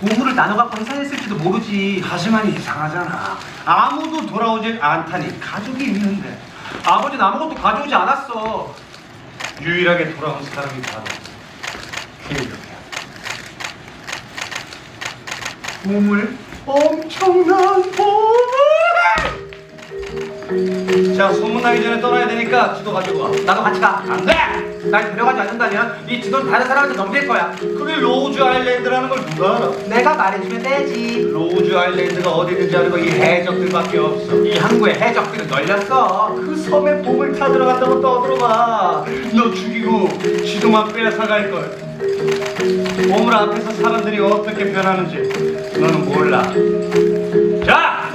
보물을 나눠 갖고 해산했을지도 모르지. 하지만 이상하잖아. 아무도 돌아오질 않다니 가족이 있는데 아버지는 아무것도 가져오지 않았어. 유일하게 돌아온 사람이 바로 길이야. 보물? 엄청난 보물! 자, 소문나기 전에 떠나야 되니까 지도 가지고 와. 나도 같이 가. 안 돼! 날 데려가지 않는다면 이 지도는 다른 사람한테 넘길 거야. 그게 로우즈 아일랜드라는 걸 누가 알아? 내가 말해주면 되지. 로우즈 아일랜드가 어디 있는지 아는 거 이 해적들밖에 없어. 이 항구에 해적들은 널렸어. 그 섬에 보물 찾으러 간다고 떠들어봐. 너 죽이고 지도만 빼앗아갈 걸. 보물 앞에서 사람들이 어떻게 변하는지 너는 몰라. 자!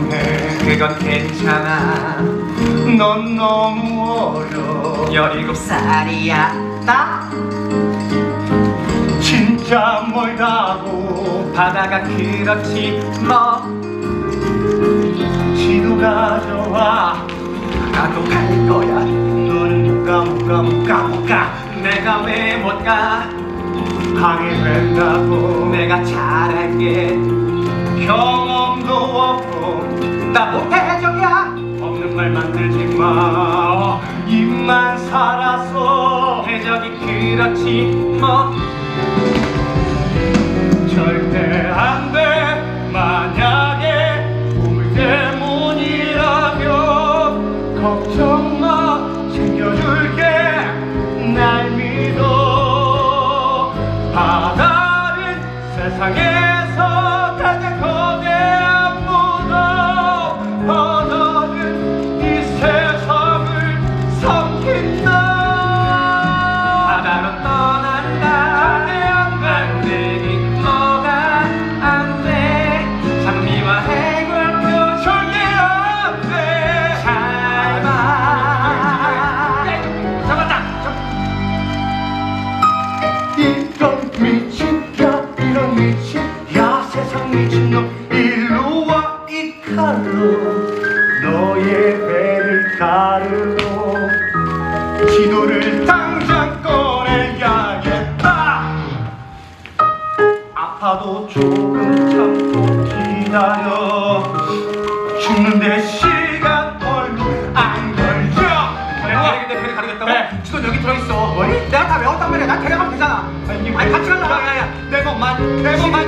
위험해. 그건 괜찮아. 넌 너무 어려. 열일곱 살이야. 나 진짜 멀다고 바다가 그렇지 뭐. 지도가 좋아 나도 갈 거야. 너는 못 가 못 가 못 가 못가 내가 왜 못 가? 방해된다고 마 입만 살아서 해적이 그렇지 뭐. 절대 안 돼. 만약에 보물 때문이라면 걱정 마. 챙겨줄게. 날 믿어. 바다는 세상에 미친 야 세상 미친 놈 일로 와 이 칼로 너의 배를 가르고 지도를 당장 꺼내야겠다 아파도 조금 참고 기다려 죽는데 시간 얼마 안 걸려 배를 가르겠다고? 네. 지도 여기 들어있어. 뭐니? 되잖아. 아니, 아니 같이 가자. 야야야 내 몸 만, 내 몸 만